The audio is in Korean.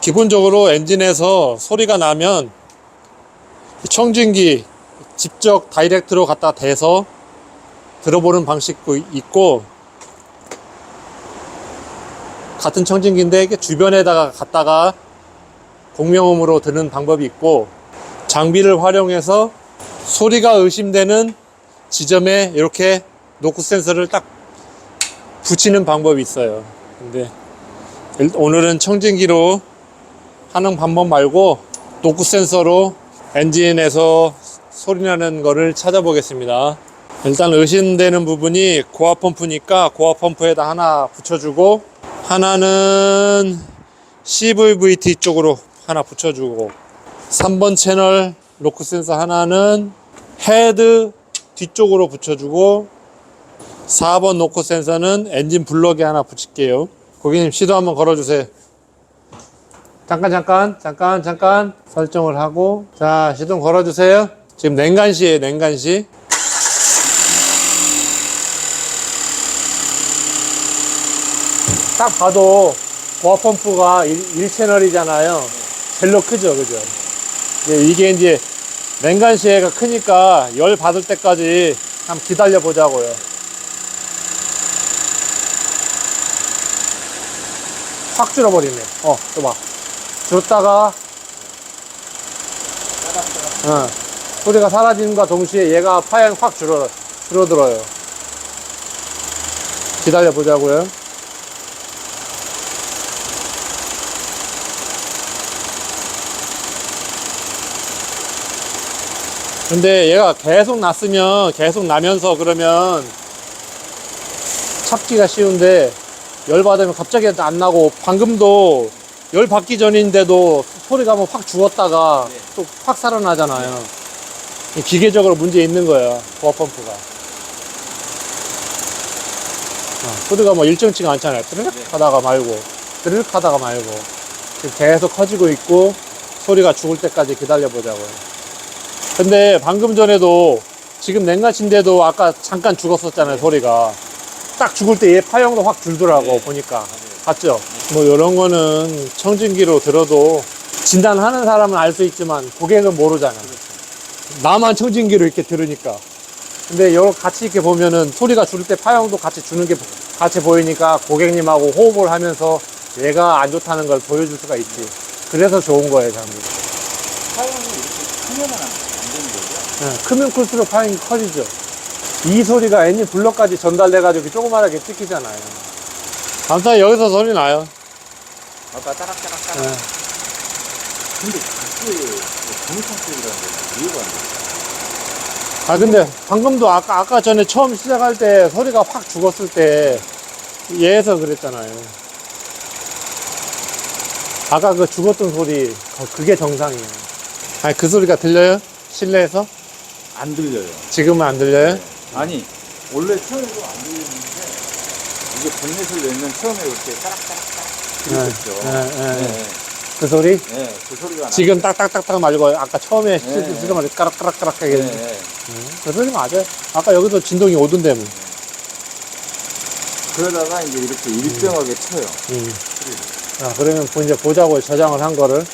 기본적으로 엔진에서 소리가 나면 이 청진기 직접 다이렉트로 갖다 대서 들어보는 방식도 있고 같은 청진기인데 주변에다가 갖다가 공명음으로 듣는 방법이 있고 장비를 활용해서 소리가 의심되는 지점에 이렇게 노크 센서를 딱 붙이는 방법이 있어요. 근데 일- 오늘은 청진기로 하는 방법 말고 노크 센서로 엔진에서 소리 나는 거를 찾아보겠습니다. 일단 의심되는 부분이 고압 펌프니까 고압 펌프에다 하나 붙여주고 하나는 CVVT 쪽으로 하나 붙여주고 3번 채널 로크 센서 하나는 헤드 뒤쪽으로 붙여주고 4번 노크 센서는 엔진 블럭에 하나 붙일게요. 고객님 시도 한번 걸어주세요. 잠깐 잠깐 잠깐 잠깐 설정을 하고 자 시동 걸어주세요. 지금 냉간시에요 냉간시. 딱 봐도 고압 펌프가 1, 채널이잖아요 젤로 크죠, 그죠? 예, 이게 이제 냉간시해가 크니까 열 받을 때까지 한번 기다려 보자고요. 확 줄어버리네. 어, 또 봐. 줄었다가, 어, 소리가 사라짐과 동시에 얘가 파양 확 줄어, 줄어들어요. 기다려 보자고요. 근데 얘가 계속 났으면 계속 나면서 그러면 찾기가 쉬운데 열 받으면 갑자기 안 나고 방금도 열 받기 전인데도 소리가 뭐확 죽었다가 네. 또확 살아나잖아요. 이 기계적으로 문제 있는 거예요. 고압 펌프가. 어, 소리가 뭐 일정치가 않잖아요. 뜨르륵 네. 하다가 말고, 뜨르륵 하다가 말고. 계속 커지고 있고, 소리가 죽을 때까지 기다려보자고요. 근데 방금 전에도 지금 냉각인데도 아까 잠깐 죽었었잖아요, 소리가. 딱 죽을 때 얘 파형도 확 줄더라고, 네. 보니까. 봤죠? 뭐, 이런 거는 청진기로 들어도 진단하는 사람은 알 수 있지만 고객은 모르잖아. 나만 청진기로 이렇게 들으니까. 근데 여러 같이 이렇게 보면은 소리가 줄때 파형도 같이 주는 게 같이 보이니까 고객님하고 호흡을 하면서 얘가 안 좋다는 걸 보여줄 수가 있지. 그래서 좋은 거예요, 장비. 사용이 이렇게 크면은 안 되는 거죠? 예, 크면 클수록 파형이 커지죠. 이 소리가 엔진 블럭까지 전달돼가지고 조그맣게 찍히잖아요. 감사히 여기서 소리 나요. 아까 따락따락 따락. 예. 근데 그게 정상 소리라는 게 이해가 안 돼. 아 근데 방금도 아까 아까 전에 처음 시작할 때 소리가 확 죽었을 때 얘에서 그랬잖아요. 아까 그 죽었던 소리 거- 그게 정상이에요. 아니 그 소리가 들려요? 실내에서? 안 들려요. 지금은 안 들려요? 네. 아니, 원래 처음에도 안 들리는데, 이게 본넷을 내면 처음에 이렇게 따락따락따락 들렸죠. 네, 네, 네. 그 소리? 네, 그 소리가 나. 지금 딱딱딱딱 말고 아까 처음에 네, 네. 시작할 때 까락까락까락 하게 네, 했는데 네. 그 소리 맞아요. 아까 여기도 진동이 오던데 뭐. 그러다가 이제 이렇게 일정하게 쳐요. 음. 자, 그러면 보- 이제 보자고 저장을 한 거를